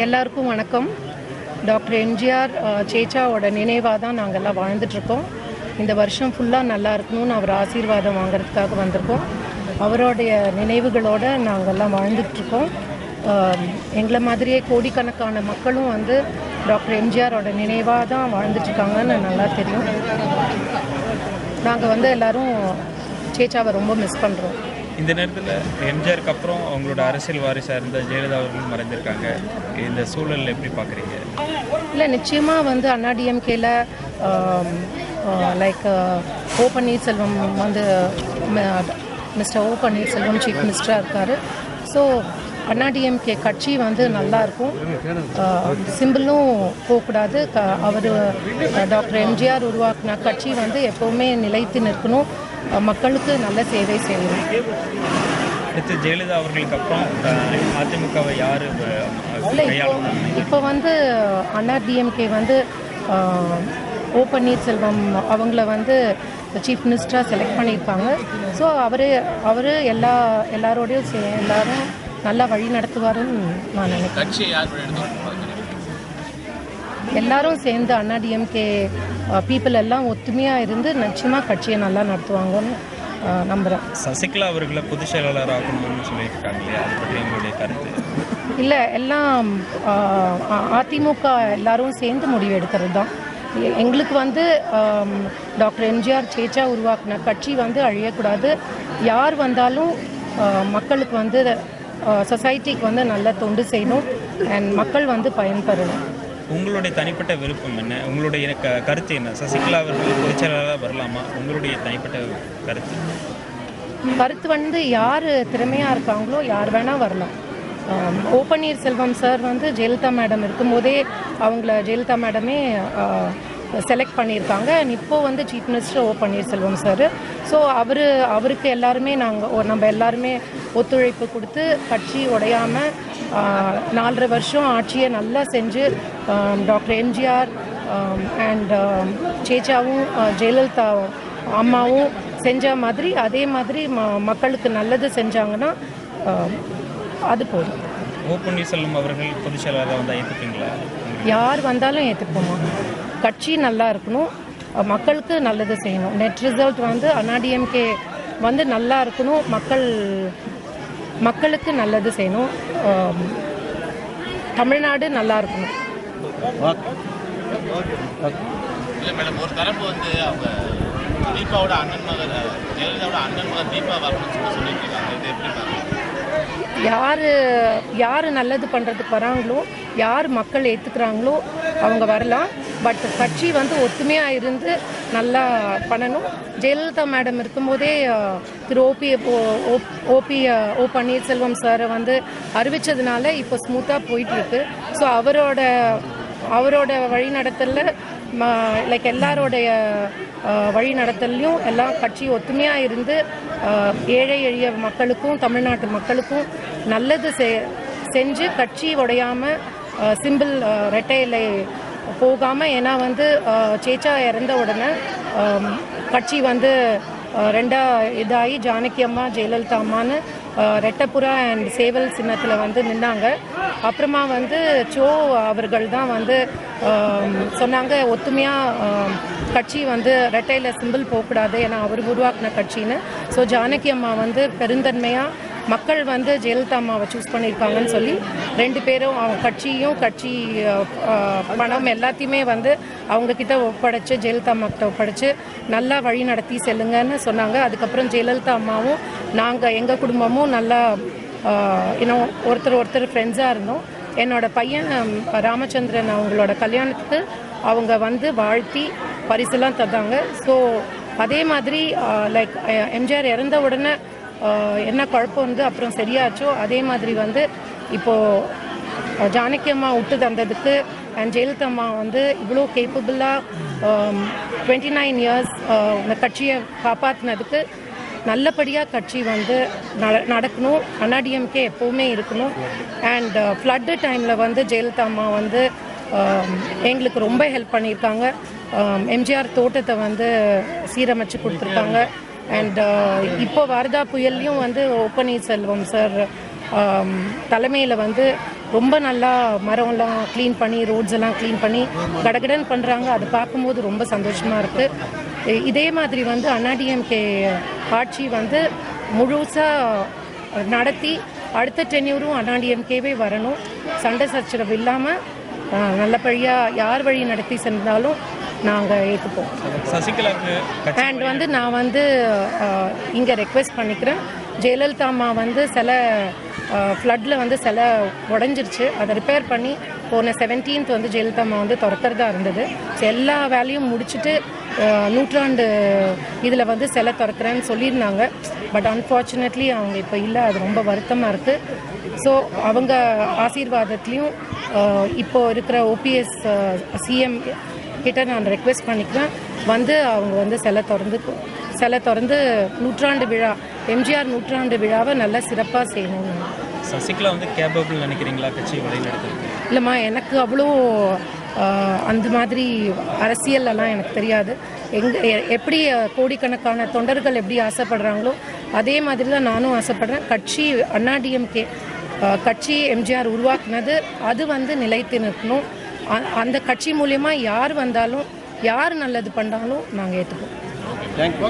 எல்லாருக்கும் வணக்கம். டாக்டர் எம்ஜிஆர் சேச்சாவோட நினைவாக தான் நாங்கள் எல்லாம் வாழ்ந்துட்டுருக்கோம். இந்த வருஷம் ஃபுல்லாக நல்லா இருக்கணும்னு அவர் ஆசீர்வாதம் வாங்குறதுக்காக வந்திருக்கோம். அவருடைய நினைவுகளோடு நாங்கள் எல்லாம் வாழ்ந்துட்டுருக்கோம் எங்களை மாதிரியே கோடிக்கணக்கான மக்களும் வந்து டாக்டர் எம்ஜிஆரோட நினைவாக தான் வாழ்ந்துட்டுருக்காங்கன்னு நல்லா தெரியும். நாங்கள் வந்து எல்லோரும் சேச்சாவை ரொம்ப மிஸ் பண்ணுறோம் இந்த நேரத்தில் எம்ஜிஆருக்கு அப்புறம் அவங்களோட அரசியல் வாரிசாக இருந்த ஜெயலலிதா அவர்களும் மறைந்திருக்காங்க. இந்த சூழலில் எப்படி பார்க்குறீங்க இல்லை நிச்சயமாக வந்து அண்ணாடிஎம்கேல லைக் ஓ பன்னீர்செல்வம் வந்து மிஸ்டர் ஓ பன்னீர்செல்வம் சீஃப் மினிஸ்டராக இருக்கார். ஸோ அண்ணாடிஎம்கே கட்சி வந்து நல்லா இருக்கும் சிம்பிளும் போகக்கூடாது. க அவர் டாக்டர் எம்ஜிஆர் உருவாக்கின கட்சி வந்து எப்போவுமே நிலைத்து நிற்கணும். மக்களுக்கு நல்ல சேவை செய்யணும். அடுத்து ஜெயலலிதா அவர்களுக்கு அப்புறம் அதிமுகவை யார் இல்லை இப்போ வந்து அண்ணா டிஎம்கே வந்து ஓ பன்னீர்செல்வம் அவங்கள வந்து சீஃப் மினிஸ்டராக செலக்ட் பண்ணியிருக்காங்க. ஸோ அவர் அவர் எல்லா எல்லாரோடையும் எல்லாரும் நல்லா வழி நடத்துவாருன்னு நான் நினைக்கிறேன். எல்லாரும் சேர்ந்து அண்ணா டிஎம்கே பீப்புள் எல்லாம் ஒத்துமையாக இருந்து நிச்சயமாக கட்சியை நல்லா நடத்துவாங்கன்னு ஆஹ், நம்புகிறேன் சசிகலா அவர்களை பொதுச் செயலாளர் அதை பற்றி கருத்து? இல்லை எல்லாம் ஆஹ், அ- அதிமுக எல்லாரும் சேர்ந்து முடிவு எடுக்கிறது தான். எங்களுக்கு வந்து டாக்டர் எம்ஜிஆர் சேச்சா உருவாக்கின கட்சி வந்து அழியக்கூடாது. யார் வந்தாலும் ஆஹ், மக்களுக்கு வந்து சொசைட்டிக்கு வந்து நல்ல தொண்டு செய்யணும். அண்ட் மக்கள் வந்து பயன்பெறணும் உங்களுடைய தனிப்பட்ட விருப்பம் என்ன? உங்களுடைய கருத்து என்ன? சசிகலா அவர்கள் பொதுச் செயலாளராக வரலாமா? உங்களுடைய தனிப்பட்ட கருத்து? கருத்து வந்து யார் திறமையாக இருக்காங்களோ யார் வேணால் வரலாம். ஓ பன்னீர்செல்வம் சார் வந்து ஜெயலலிதா மேடம் இருக்கும்போதே அவங்கள ஜெயலலிதா மேடமே செலக்ட் பண்ணியிருக்காங்க. அண்ட் இப்போ வந்து chief minister O Panneerselvam sir so அவர் அவருக்கு எல்லாருமே நாங்கள் நம்ம எல்லாருமே ஒத்துழைப்பு கொடுத்து கட்சி உடையாமல் நாலரை வருஷம் ஆட்சியை நல்லா செஞ்சு டாக்டர் எம்ஜிஆர் அண்ட் சேச்சாவும் ஆஹ், ஜெயலலிதா அம்மாவும் செஞ்ச மாதிரி அதே மாதிரி ம மக்களுக்கு நல்லது செஞ்சாங்கன்னா அது போதும். ஓ பன்னீர்செல்வம் அவர்கள் பொதுச் செயலாளராக வந்தால் ஏற்றுப்பீங்களா யார் வந்தாலும் ஏற்றுப்போமா கட்சி நல்லா இருக்கணும். மக்களுக்கு நல்லது செய்யணும். நெட் ரிசல்ட் வந்து அண்ணாடிஎம்கே வந்து நல்லா இருக்கணும். மக்கள் மக்களுக்கு நல்லது செய்யணும். தமிழ்நாடு நல்லா இருக்கணும். இல்லை மேடம் ஒரு தரப்பு வந்து அவங்க தீபாவோட அண்ணன் மகன் ஜெயலலிதாவோட அண்ணன் மகன் தீபா வரணும்னு சொல்லி சொல்லிட்டு இருக்காங்க இது எப்படி பார்க்குறீங்க யார் யார் நல்லது பண்ணுறதுக்கு வராங்களோ யார் மக்கள் ஏற்றுக்கிறாங்களோ அவங்க வரலாம். பட் கட்சி வந்து ஒத்துமையாக இருந்து நல்லா பண்ணணும். ஜெயலலிதா மேடம் இருக்கும்போதே திரு O P O P O Panneerselvam சாரை வந்து அறிவிச்சதுனால இப்போ ஸ்மூத்தாக போயிட்டுருக்கு. ஸோ அவரோட அவரோட வழி நடத்தலில் லைக் எல்லாரோடைய அஹ், வழி எல்லாம் கட்சி ஒத்துமையாக இருந்து ஏழை எளிய மக்களுக்கும் தமிழ்நாட்டு மக்களுக்கும் நல்லது செ- செஞ்சு கட்சி உடையாமல் சிம்பிள் ரெட்டை இலை போகாமல் ஏன்னா வந்து சேச்சா இறந்த உடனே கட்சி வந்து ரெண்டா இதாகி ஜானகி அம்மா ஜெயலலிதா அம்மான்னு அஹ், ரெட்டப்புறா அண்ட் சேவல் சின்னத்தில் வந்து நின்னாங்க. அப்புறமா வந்து சோ அவர்கள் தான் வந்து சொன்னாங்க ஒத்துமையாக கட்சி வந்து ரெட்டையில் சிம்பிள் போகக்கூடாது ஏன்னா அவர் உருவாக்கின கட்சின்னு. ஸோ ஜானகி அம்மா வந்து பெருந்தன்மையாக மக்கள் வந்து ஜெயலலிதா அம்மாவை சூஸ் பண்ணியிருக்காங்கன்னு சொல்லி ரெண்டு பேரும் அவங்க கட்சியும் கட்சி பணம் எல்லாத்தையுமே வந்து அவங்க கிட்ட ஒப்படைச்சு ஜெயலலிதா அம்மா கிட்ட ஒப்படைச்சு நல்லா வழி நடத்தி செல்லுங்கன்னு சொன்னாங்க. அதுக்கப்புறம் ஜெயலலிதா அம்மாவும் நாங்கள் எங்கள் குடும்பமும் நல்லா இன்னும் ஒருத்தர் ஒருத்தர் ஃப்ரெண்ட்ஸாக இருந்தோம். என்னோட பையன் ராமச்சந்திரன் அவங்களோட கல்யாணத்துக்கு அவங்க வந்து வாழ்த்தி பரிசுலாம் தந்தாங்க. ஸோ அதே மாதிரி லைக் எம்ஜிஆர் இறந்த உடனே என்ன குழப்பம் வந்து அப்புறம் சரியாச்சோ? அதே மாதிரி வந்து இப்போது ஜானகி அம்மா விட்டு தந்ததுக்கு அண்ட் ஜெயலலிதா அம்மா வந்து இவ்வளோ கேப்பபிளாக டுவெண்ட்டி நைன் இயர்ஸ் இந்த கட்சியை காப்பாற்றினதுக்கு நல்லபடியாக கட்சி வந்து நட- நடக்கணும். அண்ணாடிஎம்கே எப்போவுமே இருக்கணும். அண்ட் ஃப்ளட்டு டைமில் வந்து ஜெயலலிதா அம்மா வந்து எங்களுக்கு ரொம்ப ஹெல்ப் பண்ணியிருக்காங்க. எம்ஜிஆர் தோட்டத்தை வந்து சீரமைச்சு கொடுத்துருக்காங்க. அண்ட் uh, இப்போ வாரதா புயல்லையும் வந்து ஓப்பனி செல்வம் சார். தலைமையில் வந்து ரொம்ப நல்லா மரம்லாம் க்ளீன் பண்ணி ரோட்ஸ் எல்லாம் க்ளீன் பண்ணி கடகடன் பண்ணுறாங்க அது பார்க்கும்போது ரொம்ப சந்தோஷமாக இருக்குது இதே மாதிரி வந்து அண்ணாடிஎம்கே ஆட்சி வந்து முழுசாக நடத்தி அடுத்த டென்யூரும் அண்ணாடிஎம்கேவே வரணும். சண்டை சச்சரவு இல்லாமல் நல்லபடியாக யார் வழி நடத்தி சென்றாலும் நாங்கள் ஏற்றுப்போம் அண்ட் வந்து நான் வந்து இங்கே ரெக்வெஸ்ட் பண்ணிக்கிறேன். ஜெயலலிதா அம்மா வந்து சில ஃப்ளட்டில் வந்து சில உடஞ்சிருச்சு. அதை ரிப்பேர் பண்ணி போன செவன்டீன்த் வந்து ஜெயலலிதா அம்மா வந்து திறக்கிறதா இருந்தது. ஸோ எல்லா வேலையும் முடிச்சுட்டு நூற்றாண்டு இதில் வந்து சிலை திறக்கிறேன்னு சொல்லியிருந்தாங்க. பட் அன்ஃபார்ச்சுனேட்லி அவங்க இப்போ இல்லை. அது ரொம்ப வருத்தமாக இருக்குது ஸோ அவங்க ஆசீர்வாதத்துலேயும் இப்போ இருக்கிற ஓபிஎஸ் சிஎம் கிட்ட நான் ரெக்வெஸ்ட் பண்ணிக்கிறேன் வந்து அவங்க வந்து சிலை திறந்து சிலை திறந்து நூற்றாண்டு விழா எம்ஜிஆர் நூற்றாண்டு விழாவை நல்லா சிறப்பாக செய்யணும். சசிகலா வந்து கேபபிள் நினைக்கிறீங்களா கட்சியை வழிநடத்துறதுக்கு? இல்லைம்மா எனக்கு அவ்வளோ அந்த மாதிரி அரசியல்லலாம் எனக்கு தெரியாது. எங்க எப்படி கோடிக்கணக்கான தொண்டர்கள் எப்படி ஆசைப்படுறாங்களோ அதே மாதிரி தான் நானும் ஆசைப்படுறேன். கட்சி அண்ணாடிஎம்கே கட்சி எம்ஜிஆர் உருவாக்குனது அது வந்து நிலைத்து நிற்கணும். அந்த கட்சி மூலியமா யார் வந்தாலும் யார் நல்லது பண்ணாலும் நாங்கள் தேங்க்யூ